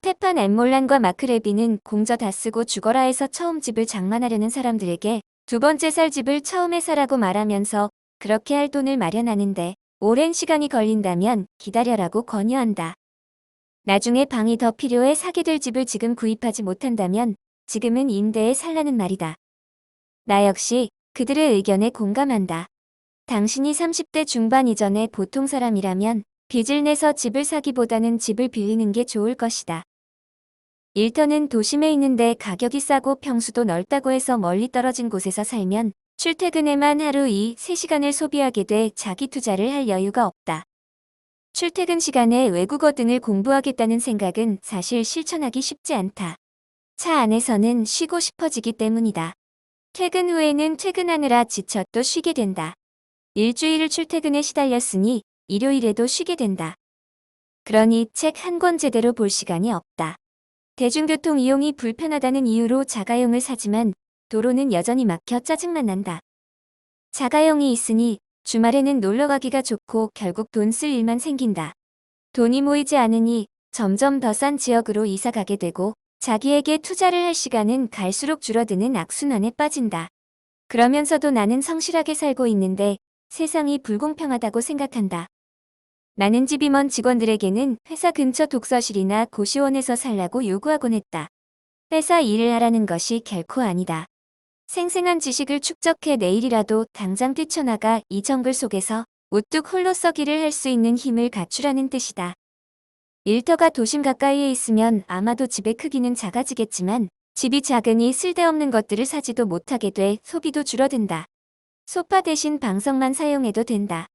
스테판 엠몰란과 마크 레비는 공저 다 쓰고 죽어라 해서 처음 집을 장만하려는 사람들에게 두 번째 살 집을 처음에 사라고 말하면서 그렇게 할 돈을 마련하는데 오랜 시간이 걸린다면 기다려라고 권유한다. 나중에 방이 더 필요해 사게 될 집을 지금 구입하지 못한다면 지금은 임대에 살라는 말이다. 나 역시 그들의 의견에 공감한다. 당신이 30대 중반 이전에 보통 사람이라면 빚을 내서 집을 사기보다는 집을 빌리는 게 좋을 것이다. 일터는 도심에 있는데 가격이 싸고 평수도 넓다고 해서 멀리 떨어진 곳에서 살면 출퇴근에만 하루 2, 3시간을 소비하게 돼 자기 투자를 할 여유가 없다. 출퇴근 시간에 외국어 등을 공부하겠다는 생각은 사실 실천하기 쉽지 않다. 차 안에서는 쉬고 싶어지기 때문이다. 퇴근 후에는 퇴근하느라 지쳐 또 쉬게 된다. 일주일을 출퇴근에 시달렸으니 일요일에도 쉬게 된다. 그러니 책 한 권 제대로 볼 시간이 없다. 대중교통 이용이 불편하다는 이유로 자가용을 사지만 도로는 여전히 막혀 짜증만 난다. 자가용이 있으니 주말에는 놀러 가기가 좋고 결국 돈 쓸 일만 생긴다. 돈이 모이지 않으니 점점 더 싼 지역으로 이사 가게 되고 자기에게 투자를 할 시간은 갈수록 줄어드는 악순환에 빠진다. 그러면서도 나는 성실하게 살고 있는데 세상이 불공평하다고 생각한다. 나는 집이 먼 직원들에게는 회사 근처 독서실이나 고시원에서 살라고 요구하곤 했다. 회사 일을 하라는 것이 결코 아니다. 생생한 지식을 축적해 내일이라도 당장 뛰쳐나가 이 정글 속에서 우뚝 홀로 서기를 할 수 있는 힘을 갖추라는 뜻이다. 일터가 도심 가까이에 있으면 아마도 집의 크기는 작아지겠지만 집이 작으니 쓸데없는 것들을 사지도 못하게 돼 소비도 줄어든다. 소파 대신 방석만 사용해도 된다.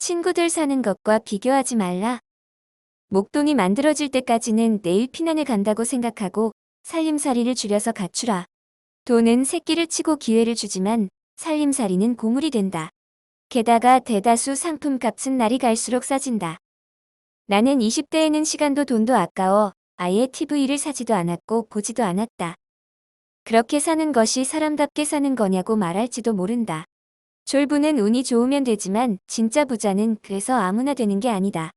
친구들 사는 것과 비교하지 말라. 목돈이 만들어질 때까지는 내일 피난을 간다고 생각하고 살림살이를 줄여서 갖추라. 돈은 새끼를 치고 기회를 주지만 살림살이는 고물이 된다. 게다가 대다수 상품값은 날이 갈수록 싸진다. 나는 20대에는 시간도 돈도 아까워 아예 TV를 사지도 않았고 보지도 않았다. 그렇게 사는 것이 사람답게 사는 거냐고 말할지도 모른다. 졸부는 운이 좋으면 되지만 진짜 부자는 그래서 아무나 되는 게 아니다.